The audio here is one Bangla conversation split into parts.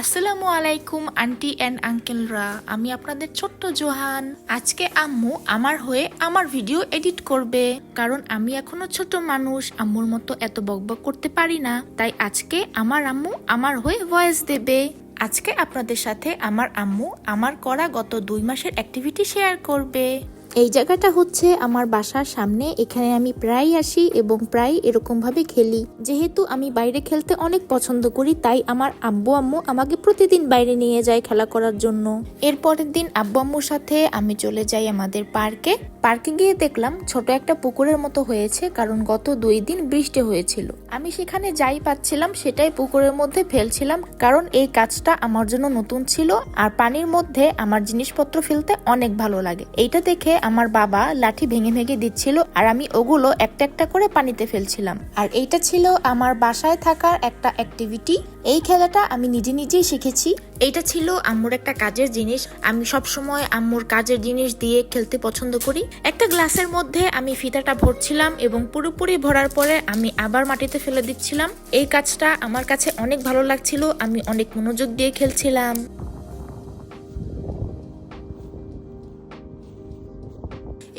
আসসালামু আলাইকুম, আন্টি অ্যান্ড আঙ্কেলরা। আমি আপনাদের ছোট্ট জোহান। আজকে আম্মু আমার হয়ে আমার ভিডিও এডিট করবে। কারণ আমি এখনও ছোট মানুষ, আম্মুর মতো এত বকবক করতে পারি না। তাই আজকে আমার আম্মু আমার হয়ে ভয়েস দেবে। আজকে আপনাদের সাথে আমার আম্মু আমার করা গত দুই মাসের অ্যাক্টিভিটি শেয়ার করবে। এই জায়গাটা হচ্ছে আমার বাসার সামনে। এখানে আমি প্রায় আসি এবং প্রায় এরকম ভাবে খেলি। যেহেতু আমি বাইরে খেলতে অনেক পছন্দ করি, তাই আমার আব্বু আম্মু আমাকে প্রতিদিন বাইরে নিয়ে যায় খেলা করার জন্য। এর পরের দিন আব্বু আম্মুর সাথে আমি চলে যাই আমাদের পার্কে। পার্কে গিয়ে দেখলাম ছোট একটা পুকুরের মতো হয়েছে, কারণ গত দুই দিন বৃষ্টি হয়েছিল। আমি সেখানে যাই পাচ্ছিলাম, সেটাই পুকুরের মধ্যে ফেলছিলাম, কারণ এই কাজটা আমার জন্য নতুন ছিল। আর পানির মধ্যে আমার জিনিসপত্র ফেলতে অনেক ভালো লাগে। এইটা দেখে আমার বাবা লাঠি ভেঙে ভেঙে দিচ্ছিল আর আমি ওগুলো একটা একটা করে পানিতে ফেলছিলাম। আর এইটা ছিল আমার বাসায় থাকার একটা অ্যাক্টিভিটি এই খেলাটা আমি নিজে নিজেই শিখেছি। এইটা ছিল আম্মুর একটা কাজের জিনিস। আমি সব সময় আম্মুর কাজের জিনিস দিয়ে খেলতে পছন্দ করি। একটা গ্লাসের মধ্যে আমি ফিতাটা ভরছিলাম এবং পুরোপুরি ভরার পরে আমি আবার মাটিতে ফেলে দিচ্ছিলাম। এই কাজটা আমার কাছে অনেক ভালো লাগছিল। আমি অনেক মনোযোগ দিয়ে খেলছিলাম।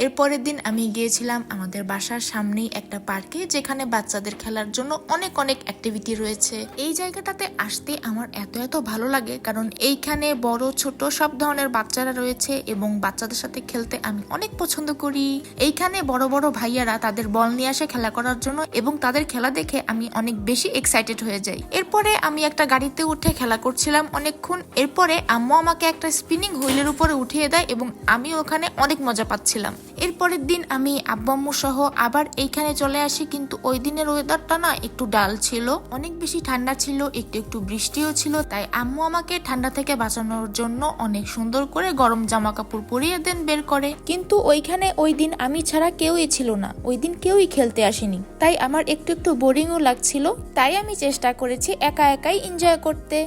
এর পরের দিন আমি গিয়েছিলাম আমাদের বাসার সামনেই একটা পার্কে, যেখানে বাচ্চাদের খেলার জন্য অনেক অনেক অ্যাক্টিভিটি রয়েছে। এই জায়গাটাতে আসতে আমার এত এত ভালো লাগে, কারণ এইখানে বড়, ছোট সব ধরনের বাচ্চারা রয়েছে এবং বাচ্চাদের সাথে খেলতে আমি অনেক পছন্দ করি। এইখানে বড় বড় ভাইয়ারা তাদের বল নিয়ে আসে খেলা করার জন্য এবং তাদের খেলা দেখে আমি অনেক বেশি এক্সাইটেড হয়ে যাই। এরপরে আমি একটা গাড়িতে উঠে খেলা করছিলাম অনেকক্ষণ। এরপরে আম্মু আমাকে একটা স্পিনিং হুইলের উপরে উঠিয়ে দেয় এবং আমি ওখানে অনেক মজা পাচ্ছিলাম। এরপরের দিন আমি আব্বাম্মু সহ আবার এইখানে চলে আসি, কিন্তু ওই দিনের ওয়েদারটা না একটু ডাল ছিল। অনেক বেশি ঠান্ডা ছিল, একটু একটু বৃষ্টিও ছিল, তাই আম্মু আমাকে ঠান্ডা থেকে বাঁচানোর জন্য অনেক সুন্দর করে গরম জামা কাপড় পরিয়ে দেন বের করে। কিন্তু ওইখানে ওই দিন আমি ছাড়া কেউই ছিল না, ওই দিন কেউই খেলতে আসেনি। তাই আমার একটু একটু বোরিংও লাগছিল, তাই আমি চেষ্টা করেছি একা একাই এনজয় করতে।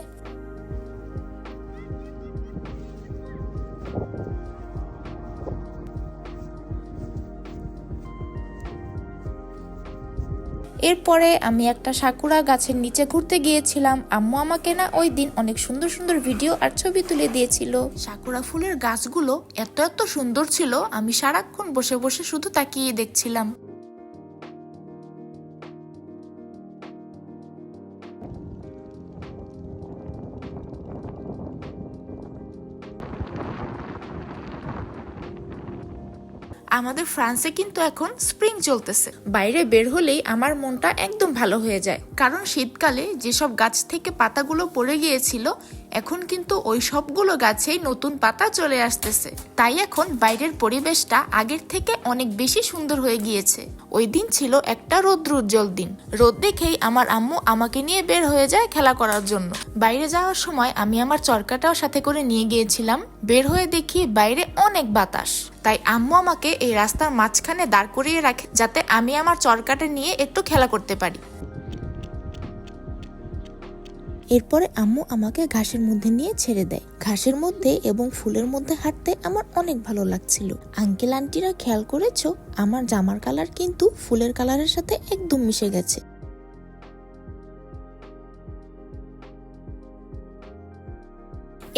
এরপরে আমি একটা সাকুরা গাছের নিচে ঘুরতে গিয়েছিলাম। আম্মু আমাকে না ওই দিন অনেক সুন্দর সুন্দর ভিডিও আর ছবি তুলে দিয়েছিল। সাকুরা ফুলের গাছগুলো এত এত সুন্দর ছিল, আমি সারাক্ষণ বসে বসে শুধু তাকিয়ে দেখছিলাম। আমাদের ফ্রান্সে কিন্তু এখন স্প্রিং চলতেছে। বাইরে বের হলেই আমার মনটা একদম ভালো হয়ে যায়। কারণ শীতকালে যেসব গাছ থেকে পাতাগুলো পড়ে গিয়েছিল এখন কিন্তু ওই সবগুলো গাছেই নতুন পাতা চলে আসতেছে। তাই এখন বাইরের পরিবেশটা আগের থেকে অনেক বেশি সুন্দর হয়ে গিয়েছে। ওই দিন ছিল একটা রৌদ্র উজ্জ্বল দিন। রোদ দেখেই আমার আম্মু আমাকে নিয়ে বের হয়ে যায় খেলা করার জন্য। বাইরে যাওয়ার সময় আমি আমার চরকাটাও সাথে করে নিয়ে গিয়েছিলাম। বের হয়ে দেখি বাইরে অনেক বাতাস। তাই আম্মু আমাকে এই রাস্তার মাঝখানে দাঁড় করিয়ে রাখে যাতে আমি আমার চরকাটা নিয়ে একটু খেলা করতে পারি। এরপরে আম্মু আমাকে ঘাসের মধ্যে নিয়ে ছেড়ে দেয়। ঘাসের মধ্যে এবং ফুলের মধ্যে হাঁটতে আমার অনেক ভালো লাগছিল। আঙ্কেল, আন্টিরা খেয়াল করেছ, আমার জামার কালার কিন্তু ফুলের কালারের সাথে একদম মিশে গেছে।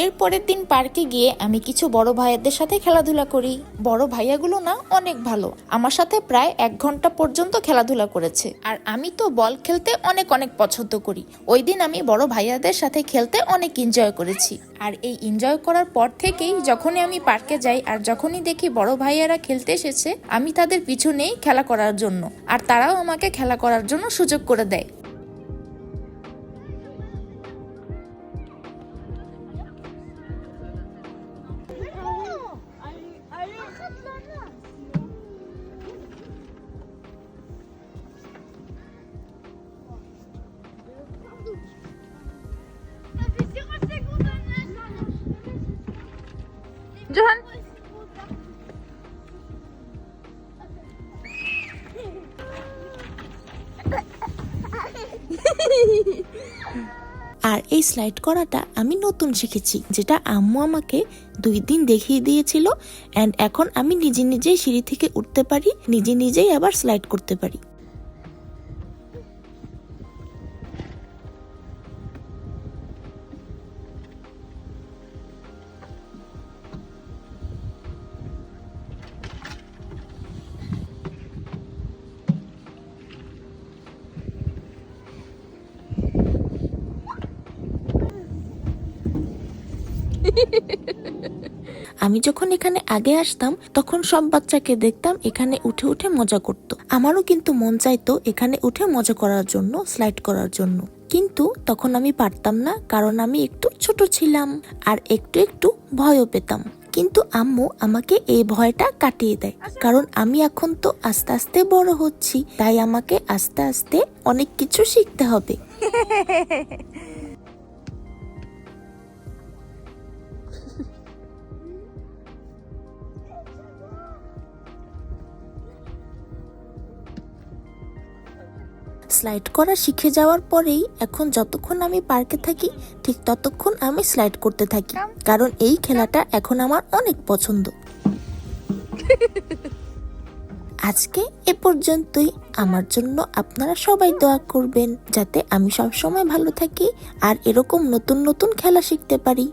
এর পরের দিন পার্কে গিয়ে আমি কিছু বড় ভাইয়াদের সাথে খেলাধুলা করি। বড় ভাইয়াগুলো না অনেক ভালো। আমার সাথে প্রায় এক ঘণ্টা পর্যন্ত খেলাধুলা করেছে। আর আমি তো বল খেলতে অনেক অনেক পছন্দ করি। ওই দিন আমি বড় ভাইয়াদের সাথে খেলতে অনেক এনজয় করেছি। আর এই এনজয় করার পর থেকেই যখনই আমি পার্কে যাই আর যখনই দেখি বড় ভাইয়ারা খেলতে এসেছে, আমি তাদের পিছু নেই খেলা করার জন্য। আর তারাও আমাকে খেলা করার জন্য সুযোগ করে দেয়। Johan. আর এই স্লাইড করাটা আমি নতুন শিখেছি, যেটা আম্মু আমাকে দুই দিন দেখিয়ে দিয়েছিল অ্যান্ড এখন আমি নিজে নিজেই সিঁড়ি থেকে উঠতে পারি, নিজে নিজেই আবার স্লাইড করতে পারি আমি যখন এখানে আগে আসতাম, তখন সব বাচ্চাকে দেখতাম এখানে উঠে উঠে মজা করত। আমারও কিন্তু মন চাইতো এখানে উঠে মজা করার জন্য স্লাইড করার জন্য। কিন্তু তখন আমি পারতাম না, কারণ আমি একটু ছোট ছিলাম আর একটু একটু ভয়ও পেতাম। কিন্তু আম্মু আমাকে এই ভয়টা কাটিয়ে দেয়, কারণ আমি এখন তো আস্তে আস্তে বড় হচ্ছি, তাই আমাকে আস্তে আস্তে অনেক কিছু শিখতে হবে। স্লাইড করা শিখে যাওয়ার পরেই এখন যতক্ষণ আমি পার্কে থাকি, ঠিক ততক্ষণ আমি স্লাইড করতে থাকি। কারণ এই খেলাটা এখন আমার অনেক পছন্দ। আজকে এ পর্যন্তই। আমার জন্য আপনারা সবাই দোয়া করবেন যাতে আমি সবসময় ভালো থাকি আর এরকম নতুন নতুন খেলা শিখতে পারি।